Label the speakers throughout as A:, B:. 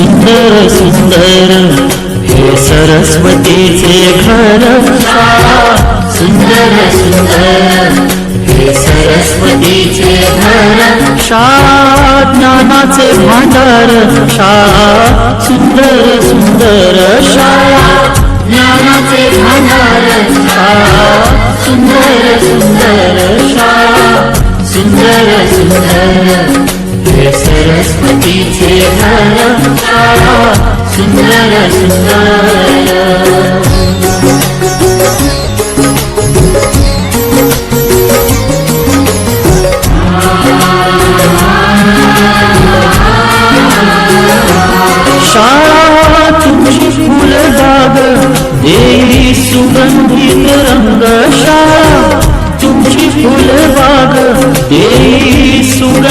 A: सुंदर सुंदर हे सरस्वतीचे घर शाळा सुंदर सुंदर हे सरस्वतीचे घर शाळा ज्ञानाचे भांडार शाळा सुंदर सुंदर शाळा ज्ञानाचे भांडार शाळा सुंदर सुंदर शाळा सुंदर सुंदर हे सरस्वतीचे सुंदर सुंदर देवी सुगंधित रंग शाळा तुमची फुलबाग देवी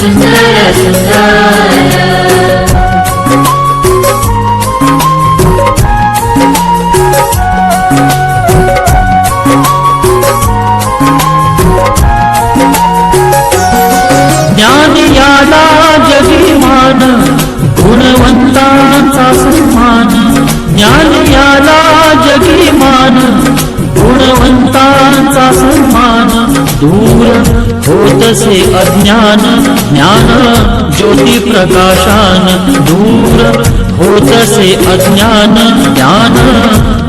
A: सुंदर सुंदर ज्ञान याला जगिमान गुणवंतांचा सन्मान. ज्ञान याला जगिमान गुणवंतांचा सन्मान. दूर होतसे अज्ञान ज्ञान ज्योती प्रकाशान दूर। होतसे अज्ञान ज्ञान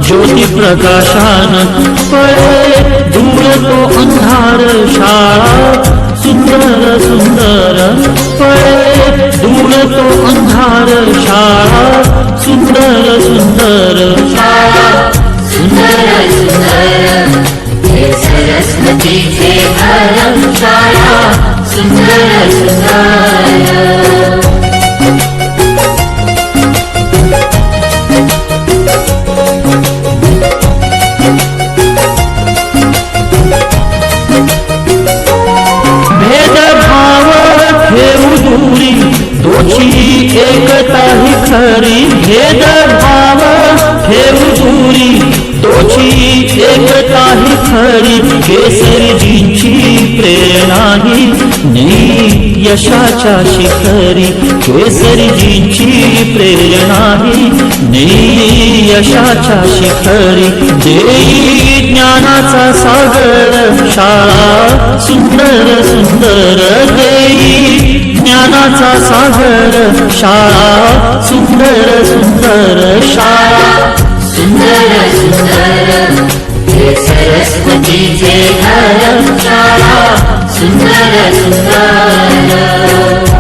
A: ज्योती प्रकाशान पळे दूर तो अंधार शाळा सुंदर सुंदर। पळे दूर तो अंधार शाळा सुंदर सुंदर। शाळा सुंदर सुंदर खरी भेदभाव ठेवू दूरी तोची एकता ही खरी केसरीजींची प्रेरणा ही. नेई यशाच्या शिखरी केसरीजींची प्रेरणा ही. नेई यशाच्या शिखरी देई ज्ञानाचा सागर शाळा. सुंदर सुंदर देई ज्ञानाचा सागर शाळा. सुंदर सुंदर शाळा. सुंदर सुंदर सरस्वतीचे घर शाळा सुंदर सुंदर।